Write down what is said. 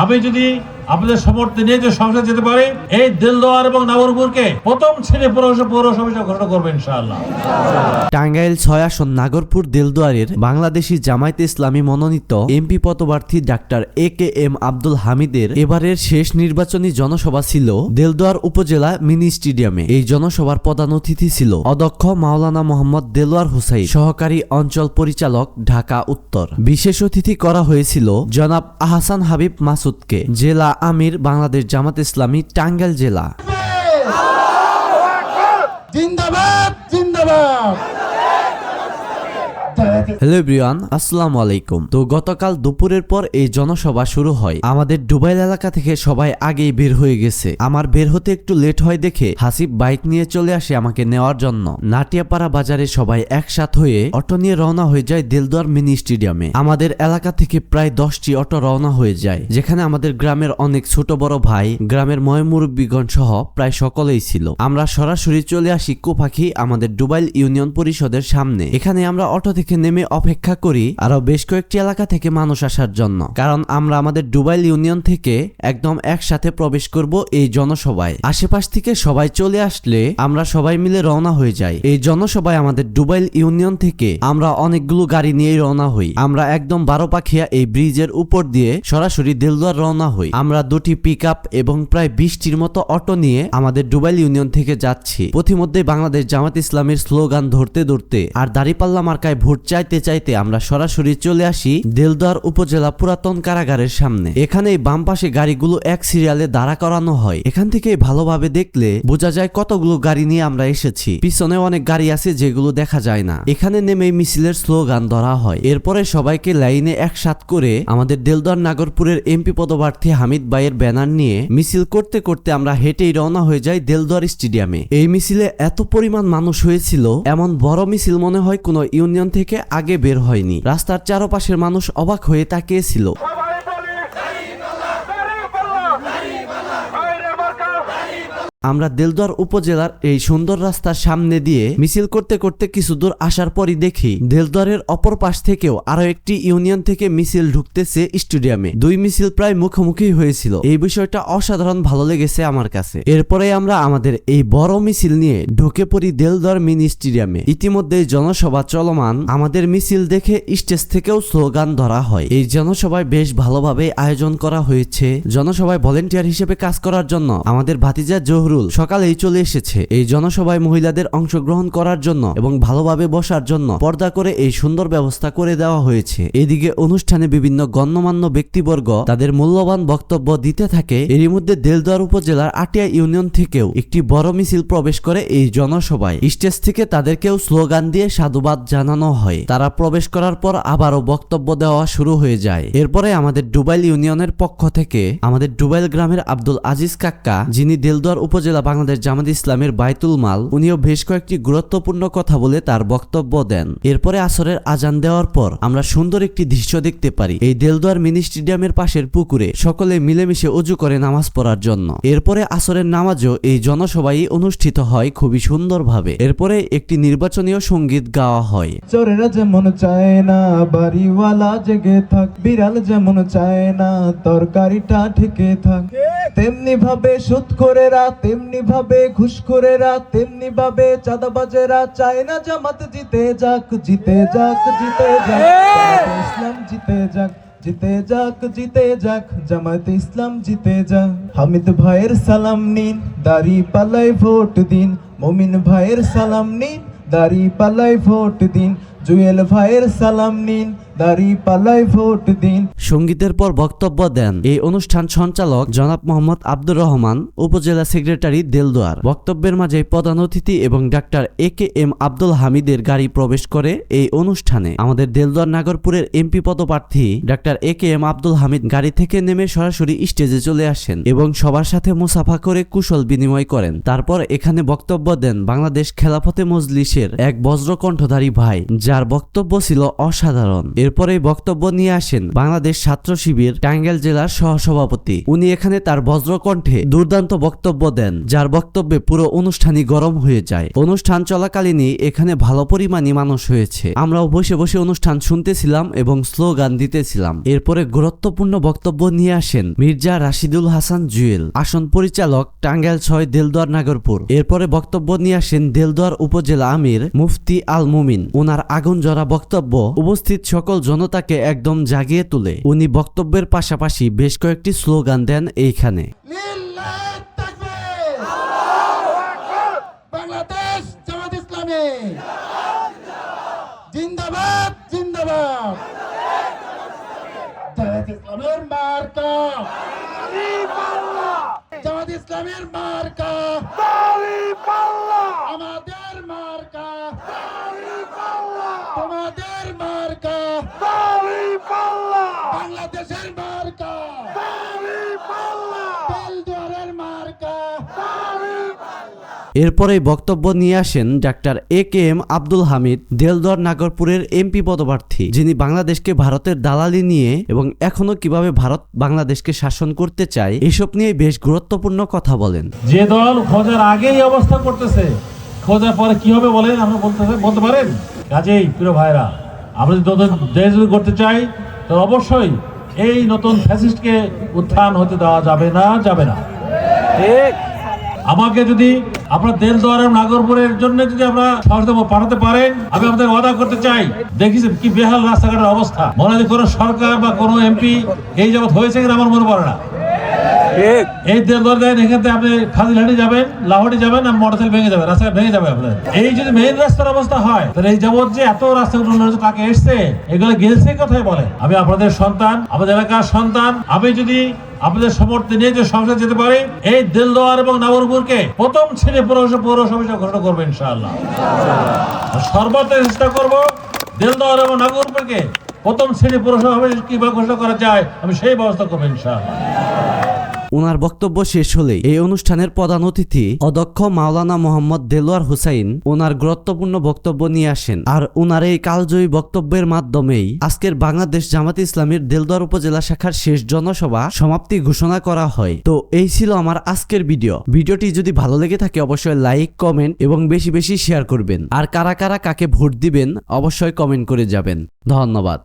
আমি যদি আপনাদের সমর্থন নিয়ে যে সংসদ যেতে পারি, এই দিলদোয়ার এবং নবরপুরকে প্রথম শ্রেণি পৌরসভা পৌরসভা ঘোষণা করব ইনশাআল্লাহ। টাঙ্গাইল ছয় আসন নাগরপুর দেলদুয়ারের বাংলাদেশি জামায়াতে ইসলামী মনোনীত এমপি পদপ্রার্থী doctor A K M Abdul হামিদের এবারের শেষ নির্বাচনী জনসভা ছিল দেলদুয়ার উপজেলা মিনি স্টেডিয়ামে। এই জনসভার প্রধান অতিথি ছিল অধ্যক্ষ মাওলানা মোহাম্মদ দেলোয়ার হুসাইন, সহকারী অঞ্চল পরিচালক ঢাকা উত্তর। বিশেষ অতিথি করা হয়েছিল জনাব আহসান হাবিব মাসুদকে, জেলা আমির বাংলাদেশ জামাত ইসলামী টাঙ্গাইল জেলা। জিন্দাবাদ জিন্দাবাদ। হ্যালো এভরিওয়ান, আসসালামু আলাইকুম। তো গতকাল দুপুরের পর এই জনসভা শুরু হয়। আমাদের ডুবাইল এলাকা থেকে সবাই আগেই বের হয়ে গেছে। আমার বের হতে একটু লেট হয় দেখে হাসিব বাইক নিয়ে চলে আসে আমাকে নেওয়ার জন্য। নাটিয়াপাড়া বাজারে সবাই একসাথ হয়ে অটো নিয়ে রওনা হয়ে যায় দেলদুয়ার মিনি স্টেডিয়ামে। আমাদের এলাকা থেকে প্রায় দশটি অটো রওনা হয়ে যায়, যেখানে আমাদের গ্রামের অনেক ছোট বড় ভাই, গ্রামের ময়মুরব্বীগণ সহ প্রায় সকলেই ছিল। আমরা সরাসরি চলে আসি কোপাখি আমাদের ডুবাইল ইউনিয়ন পরিষদের সামনে। এখানে আমরা অটো থেকে নেমে অপেক্ষা করি আরও বেশ কয়েকটি এলাকা থেকে মানুষ আসার জন্য। কারণ আমরা আমাদের ডুবাইল ইউনিয়ন থেকে একদম একসাথে প্রবেশ করব এই জনসভায়। আশেপাশ থেকে সবাই চলে আসলে আমরা সবাই মিলে রওনা হয়ে যাই। এই জনসভায় আমাদের ডুবাইল ইউনিয়ন থেকে আমরা অনেকগুলো গাড়ি নিয়েই রওনা হই। আমরা একদম বারো পাখিয়া এই ব্রিজের উপর দিয়ে সরাসরি দেলদুয়ার রওনা হই। আমরা দুটি পিক এবং প্রায় বিশটির মতো অটো নিয়ে আমাদের ডুবাইল ইউনিয়ন থেকে যাচ্ছি। পথিমধ্যে বাংলাদেশ জামাত ইসলামের স্লোগান ধরতে ধরতে আর দাঁড়িপাল্লা মার্কায় ভোট চাইতে চাইতে আমরা সরাসরি চলে আসি দেলদুয়ার উপজেলা পুরাতন কারাগারের সামনে। এখানে বাম পাশে গাড়িগুলো এক সিরিয়ালে দাঁড়া করানো হয়। এখান থেকে ভালোভাবে দেখলে বোঝা যায় কতগুলো গাড়ি নিয়ে আমরা এসেছি। পিছনে অনেক গাড়ি আছে যেগুলো দেখা যায় না। এখানে নেমে মিছিলের স্লোগান ধরা হয়। এরপরে সবাইকে লাইনে একসাথ করে আমাদের দেলদুয়ার নাগরপুরের এমপি পদপ্রার্থী হামিদ ভাইয়ের ব্যানার নিয়ে মিছিল করতে করতে আমরা হেঁটেই রওনা হয়ে যাই দেলদুয়ার স্টেডিয়ামে। এই মিছিলে এত পরিমাণ মানুষ হয়েছিল, এমন বড় মিছিল মনে হয় কোনো ইউনিয়ন থেকে আগে বের হয়নি। রাস্তার চারপাশের মানুষ অবাক হয়ে তাকিয়েছিল সবাই বলি দাঁড়িপাল্লা বাইরে মার্কা আমরা দেলদুয়ার উপজেলার এই সুন্দর রাস্তার সামনে দিয়ে মিছিল করতে করতে কিছু দূর আসার পরই দেখি দেলদুয়ারের অপর পাশ থেকেও আরও একটি ইউনিয়ন থেকে মিছিল ঢুকতেছে স্টেডিয়ামে। দুই মিছিল প্রায় মুখোমুখি হয়েছিল। এই বিষয়টা অসাধারণ ভালো লেগেছে আমার কাছে। এরপরে আমরা আমাদের এই বড় মিছিল নিয়ে ঢুকে পড়ি দেলদুয়ার মিনি স্টেডিয়ামে। ইতিমধ্যে জনসভা চলমান। আমাদের মিছিল দেখে স্টেজ থেকেও স্লোগান ধরা হয়। এই জনসভায় বেশ ভালোভাবে আয়োজন করা হয়েছে। জনসভায় ভলেন্টিয়ার হিসেবে কাজ করার জন্য আমাদের ভাতিজা জহুরুল সকালেই চলে এসেছে এই জনসভায় মহিলাদের অংশগ্রহণ করার জন্য এবং ভালোভাবে বসার জন্য পর্দা করে এই সুন্দর ব্যবস্থা করে দেওয়া হয়েছে। এদিকে অনুষ্ঠানে বিভিন্ন গণ্যমান্য ব্যক্তিবর্গ তাদের মূল্যবান বক্তব্য দিতে থাকে। এরই মধ্যে দেলদুয়ার উপজেলার আটিয়া ইউনিয়ন থেকেও একটি বড় মিছিল প্রবেশ করে এই জনসভায়। স্টেজ থেকে তাদেরকেও স্লোগান দিয়ে সাধুবাদ জানানো হয়। তারা প্রবেশ করার পর আবারও বক্তব্য দেওয়া শুরু হয়ে যায়। এরপরে আমাদের ডুবাইল ইউনিয়নের পক্ষ থেকে আমাদের ডুবাইল গ্রামের আব্দুল আজিজ কাক্কা, যিনি দেলদুয়ার উপজেলা বাংলাদেশ জামাত ইসলামের বাইতুল মাল। উনিও বেশ কয়েকটি গুরুত্বপূর্ণ কথা বলে তার বক্তব্য দেন। এরপরে আসরের আজান দেওয়ার পর আমরা সুন্দর একটি দৃশ্য দেখতে পারি। এই দেলদুয়ার মিনি স্টেডিয়ামের পাশের পুকুরে সকলে মিলেমিশে অজু করে নামাজ পড়ার জন্য। এরপরে আসরের নামাজও এই জনসভায় অনুষ্ঠিত হয় খুবই সুন্দরভাবে। এরপরে একটি নির্বাচনীয় সংগীত গাওয়া হয়। চোরেরা যেমন চায় না, বাড়িওয়ালা জেগে থাক। বিড়াল যেমন চায় না, তরকারিটা ঠেকে থাক। তেমনি ভাবে সুদ করেরা, তেমনি ভাবে ঘুষ করেরা, তেমনি ভাবে চাঁদাবাজেরা চায় না জামাত জিতে যাক জিতে যাক জিতে যাক। ইসলাম জিতে যাক জিতে যাক জিতে যাক। জামাত ইসলাম জিতে যাক। হামিদ ভাইয়ের সালাম নিন, দাড়ি পাল্লাই ভোট দিন। মমিন ভাইয়ের সালাম নিন, দাড়ি পাল্লাই ভোট দিন। জুয়েল ভাইয়ের সালাম নিন সঙ্গীতের পর বক্তব্য দেন এই অনুষ্ঠান সঞ্চালক জনাব মোহাম্মদ আব্দুর রহমান, উপজেলা সেক্রেটারি দেলদুয়ার। বক্তব্যের মাঝে প্রধান অতিথি এবং doctor A K M Abdul হামিদের গাড়ি প্রবেশ করে এই অনুষ্ঠানে। আমাদের দেলদুয়ার নাগরপুরের এমপি পদপ্রার্থী doctor A K M Abdul Hamid গাড়ি থেকে নেমে সরাসরি স্টেজে চলে আসেন এবং সবার সাথে মুসাফা করে কুশল বিনিময় করেন। তারপর এখানে বক্তব্য দেন বাংলাদেশ খেলাফতে মজলিসের এক বজ্রকণ্ঠধারী ভাই, যার বক্তব্য ছিল অসাধারণ। এরপরে বক্তব্য নিয়ে আসেন বাংলাদেশ ছাত্র শিবির টাঙ্গাইল জেলার সহসভাপতি। উনি এখানে তার বজ্রকণ্ঠে দুর্দান্ত বক্তব্য দেন, যার বক্তব্যে পুরো অনুষ্ঠানই গরম হয়ে যায়। অনুষ্ঠান চলাকালীনই এখানে ভালো পরিমাণই মানুষ হয়েছে। আমরাও বসে বসে অনুষ্ঠান শুনতেছিলাম এবং স্লোগান দিতেছিলাম। এরপরে গুরুত্বপূর্ণ বক্তব্য নিয়ে আসেন মির্জা রাশিদুল হাসান জুয়েল, আসন পরিচালক টাঙ্গাইল ছয় দেলদুয়ার নাগরপুর। এরপরে বক্তব্য নিয়ে আসেন দেলদুয়ার উপজেলা আমির মুফতি আল মুমিন। ওনার আগুন জরা বক্তব্য উপস্থিত সকল জনতাকে একদম জাগিয়ে তুলে। উনি বক্তব্যের পাশাপাশি বেশ কয়েকটি স্লোগান দেন এইখানে। বাংলাদেশ জামাত ইসলামী। জিন্দাবাদ জিন্দাবাদ। জামাত ইসলামের মার্কা। জামাত ইসলামের মার্কা আমাদের মার্কা তোমাদের মার্কা বাংলাদেশের মার্কা। বেলদুয়ারের মার্কা এরপরে বক্তব্য নিয়ে আসেন doctor A K M Abdul Hamid Delduar নাগরপুরের MP পদপ্রার্থী যিনি বাংলাদেশকে ভারতের দালালি নিয়ে এবং এখনও কীভাবে ভারত বাংলাদেশকে শাসন করতে চায় এসব নিয়ে বেশ গুরুত্বপূর্ণ কথা বলেন। যে দল খোঁজার আগেই অবস্থা করতেছে খোঁজার পরে কি হবে বলেন আমরা বলতে বলতে পারেন? কাজেই প্রিয় ভাইরা আমরা যদি দেশ যদি করতে চাই তো অবশ্যই এই নতুন ফ্যাসিস্টকে উত্থান হতে দেওয়া যাবে না যাবে না। আমাকে যদি আপনার দেল দ্বারা নাগরপুরের জন্য যদি আমরা সহজে পাঠাতে পারেন আমি আপনাদের ওয়াদা করতে চাই। দেখিছেন কি বেহাল রাস্তাঘাটের অবস্থা। মনে হয় কোনো সরকার বা কোনো এমপি এই জগৎ হয়েছে কিনা আমার মনে পড়ে না। এই দেড় দর দেন এখান থেকে আপনি খাদিলহাটি যাবেন লাহোরি যাবেন আর মোটরসাইকেল ভেঙে যাবে রাস্তা ভেঙে যাবে আপনার। এই যদি মেইন রাস্তার অবস্থা হয় তাহলে এই যাবৎ যে এত রাস্তাগুলো উন্নয়ন হয়েছে, তাকে এসছে এগুলো গেলছে কোথায় বলে? আমি আপনাদের সন্তান আমাদের এলাকার সন্তান আমি যদি আপনাদের সমর্থন নিয়ে যে সংসদ যেতে পারি এই দিলদোয়ার এবং নাগরপুরকে প্রথম শ্রেণি পৌরসভা পৌরসভা ঘোষণা করব ইনশাআল্লাহ। সর্বত্র চেষ্টা করব দিলদোয়ার এবং নাগরপুরকে প্রথম শ্রেণি পৌরসভা কীভাবে ঘোষণা করা যায় আমি সেই ব্যবস্থা করব ইনশাআল্লাহ। ওনার বক্তব্য শেষ হলেই এই অনুষ্ঠানের প্রধান অতিথি অধ্যক্ষ মাওলানা মোহাম্মদ দেলোয়ার হুসাইন ওনার গুরুত্বপূর্ণ বক্তব্য নিয়ে আসেন। আর ওনার এই কালজয়ী বক্তব্যের মাধ্যমেই আজকের বাংলাদেশ জামাত ইসলামীর দেলদুয়ার উপজেলা শাখার শেষ জনসভা সমাপ্তি ঘোষণা করা হয়। তো এই ছিল আমার আজকের ভিডিও। ভিডিওটি যদি ভালো লেগে থাকে অবশ্যই লাইক, কমেন্ট এবং বেশি বেশি শেয়ার করবেন। আর কারা কারা কাকে ভোট দিবেন অবশ্যই কমেন্ট করে যাবেন। ধন্যবাদ।